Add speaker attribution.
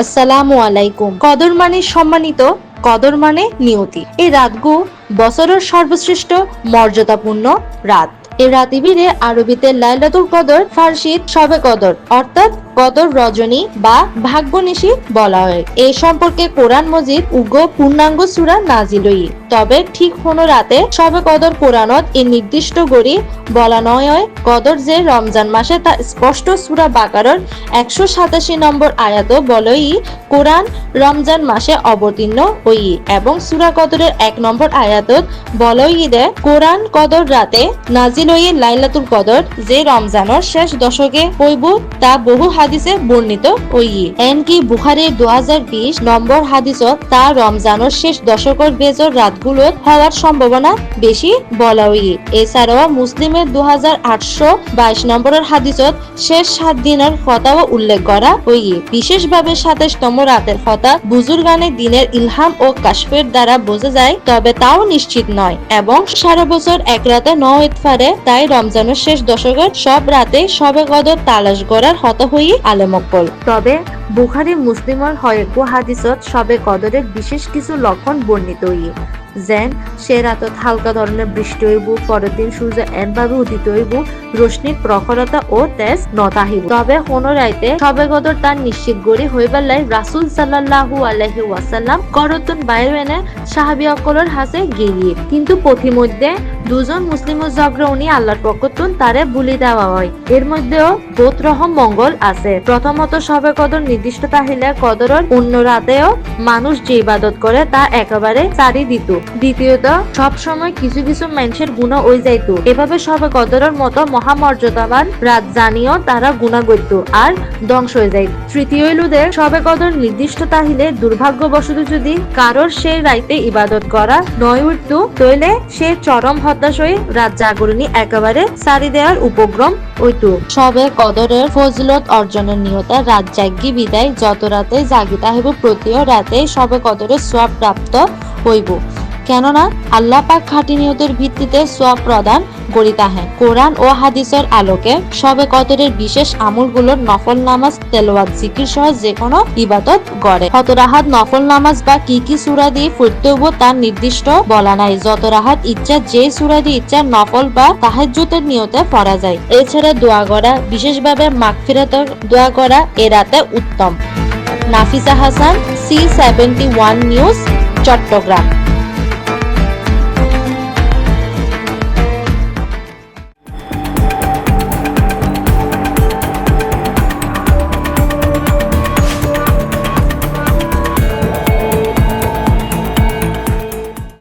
Speaker 1: আসসালামু আলাইকুম। কদর মানে সম্মানিত, কদর মানে নিয়তি। এই রাতগু বছরের সর্বশ্রেষ্ঠ মর্যাদাপূর্ণ রাত। এ রাতিবিরে আরবিতে লাইলাতুল কদর ফার্সি সবে কদর, অর্থাৎ কদর রজনী বা ভাগ্যনিশী বলা হয়। এই সম্পর্কে কোরআন মজিদ উগ্র পূর্ণাঙ্গ সুরা নাজিলই। তবে ঠিক কোনো রাতে সবে কদর কোরআনত এই নির্দিষ্ট গড়ি বলা নয় কদর যে রমজান মাসে তা স্পষ্ট সূরা বাকারর একশো সাতাশি নম্বর আয়াত বলই কোরআন রমজান মাসে অবতীর্ণ হই এবং সূরা কদরের এক নম্বর আয়াতত বলই দে কোরআন কদর রাতে নাজিল হই লাইলাতুল কদর যে রমজানের শেষ দশকে হইব তা বহু হাদিসে বর্ণিত হই এনকি বুখারীর দু নম্বর হাদিসত তা রমজানের শেষ দশকের বেজর রাতগুলোত হওয়ার সম্ভাবনা বেশি বলা হই এছাড়াও মুসলিমের দু নম্বরের হাদিসত শেষ সাত দিনের কথাও উল্লেখ করা হই বিশেষভাবে সাতাশতম রাতের কথা বুজুর্গানে দিনের ইলহাম ও কাশফের দ্বারা বোঝা যায়, তবে তাও নিশ্চিত নয় এবং সারা বছর এক রাতে ন হইতে পারে তাই রমজানের শেষ দশকের সব রাতে সবে কদর তালাশ করার হত আলেমকল তবে বুখারি মুসলিমর হয়েকু হাদিসত সবে কদরের বিশেষ কিছু লক্ষণ বর্ণিত হইয়ে যেন সে রাতত হালকা ধরনের বৃষ্টি হইব, পরের দিন সূর্য এনভাবে উদিত হইব রশ্মির প্রখরতা ও তেজ নতাহিব তবে কোনো রাইতে সবে কদর তার নিশ্চিত গড়ি হইবার লাই রাসুল সাল্লাল্লাহু আলাইহি ওয়াসাল্লাম করতন বাইরে এনে সাহাবি অকলর হাসে গিয়ে কিন্তু পথিমধ্যে দুজন মুসলিম ঝগড়া আল্লাহর পক্ষতুন তারে বুলি দেওয়া হয়। এর মধ্যেও বোধ রহম মঙ্গল আছে। প্রথমত সবে কদর নির্দিষ্ট তাহিলে কদরের অন্য রাতেও মানুষ যে ইবাদত করে তা একেবারে সারি দিত। দ্বিতীয়ত, সব সময় কিছু কিছু মানুষের গুণা ওই যাইতো। এভাবে সবে কদরের মতো মহামর্যাদাবান রাত জানিও তারা গুণা করত আর ধ্বংস হয়ে যায় তৃতীয় ইলুদের সবে কদর নির্দিষ্ট তাহিলে দুর্ভাগ্যবশত যদি কারোর সেই রাইতে ইবাদত করা নয় উঠত তৈলে সে চরম হতাশ হয়ে রাত জাগরণী একেবারে সারি দেওয়ার উপক্রম। হইতো সবে কদরের ফজলত অর্জনের নিয়তা রাত জাগি বিদায়, যত রাতে জাগিতা হইব প্রতিও রাতে সবে কদরের সোয়াব প্রাপ্ত হইব। কেননা আল্লাহ পাক খাঁটি নিয়তের ভিত্তিতে সোয়াব প্রদান করিতাহেন কোরআন ও হাদিসের আলোকে সবে কদরের বিশেষ আমলগুলোর নফল নামাজ, তেলাওয়াত, জিকির সহ যে কোনো ইবাদত গড়ে। কত রাহাত নফল নামাজ বা কি কি সূরা দিয়ে হইব তার নির্দিষ্ট বলা নাই। যত রাহাত ইচ্ছা যে সূরা দিয়ে ইচ্ছা নফল বা তাহাজ্জুদের নিয়তে পড়া যায়। এছাড়া দোয়া করা বিশেষভাবে মাগফিরাতের দোয়া করা এ রাতে উত্তম। Nafisa Hasan, C seventy one news, Chattogram.